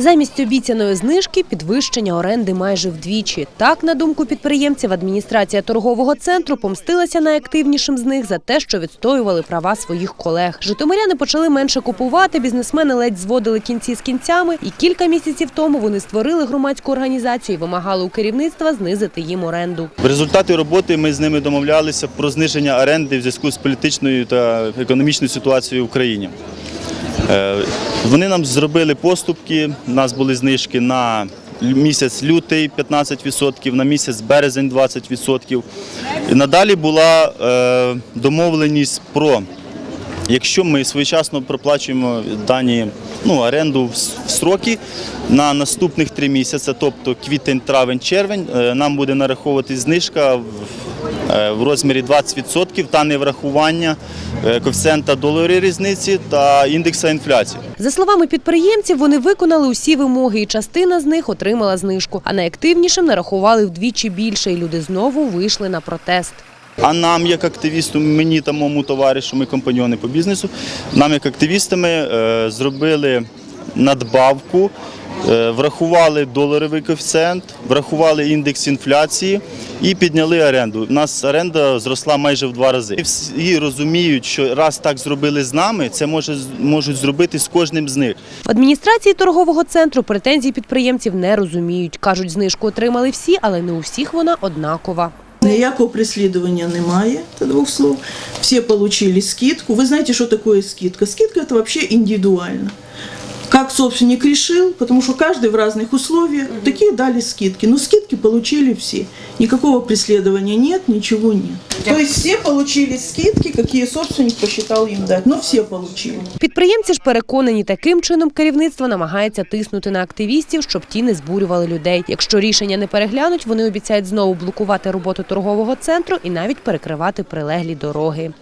Замість обіцяної знижки підвищення оренди майже вдвічі. Так, на думку підприємців, адміністрація торгового центру помстилася найактивнішим з них за те, що відстоювали права своїх колег. Житомиряни почали менше купувати, бізнесмени ледь зводили кінці з кінцями, і кілька місяців тому вони створили громадську організацію і вимагали у керівництва знизити їм оренду. В результаті роботи ми з ними домовлялися про зниження оренди в зв'язку з політичною та економічною ситуацією в Україні. Е, Вони нам зробили поступки. У нас були знижки на місяць лютий 15%, на місяць березень 20%. І надалі була е, домовленість про Якщо ми своєчасно проплачуємо дані ну, оренду в строки на наступних три місяці, тобто квітень, травень, червень, е, нам буде нараховувати знижка в, е, розмірі 20% та неврахування е, коефіцієнта доларової різниці та індекса інфляції. За словами підприємців, вони виконали усі вимоги, і частина з них отримала знижку. А найактивнішим нарахували вдвічі більше, і люди знову вийшли на протест. А нам, як активістам, мені та моєму товаришу, ми компаньони по бізнесу, нам як активістами е, зробили надбавку, е, врахували доларовий коефіцієнт, врахували індекс інфляції і підняли оренду. У нас оренда зросла майже в два рази. І всі розуміють, що раз так зробили з нами, це може можуть зробити з кожним з них. В адміністрації торгового центру претензій підприємців не розуміють. Кажуть, знижку отримали всі, але не у всіх вона однакова. Ніякого преслідування немає, це двох слов. Всі отримали скидку. Ви знаєте, що таке скидка? Скидка – це взагалі індивідуально. Как собственник решил, потому что каждый в разных условиях, такие дали скидки. Но скидки получили все. Никакого преследования нет, ничего нет. То есть все получили скидки, какие собственник посчитал им дать. Но все получили. Підприємці ж переконані, таким чином керівництво намагається тиснути на активістів, щоб ті не збурювали людей. Якщо рішення не переглянуть, вони обіцяють знову блокувати роботу торгового центру і навіть перекривати прилеглі дороги.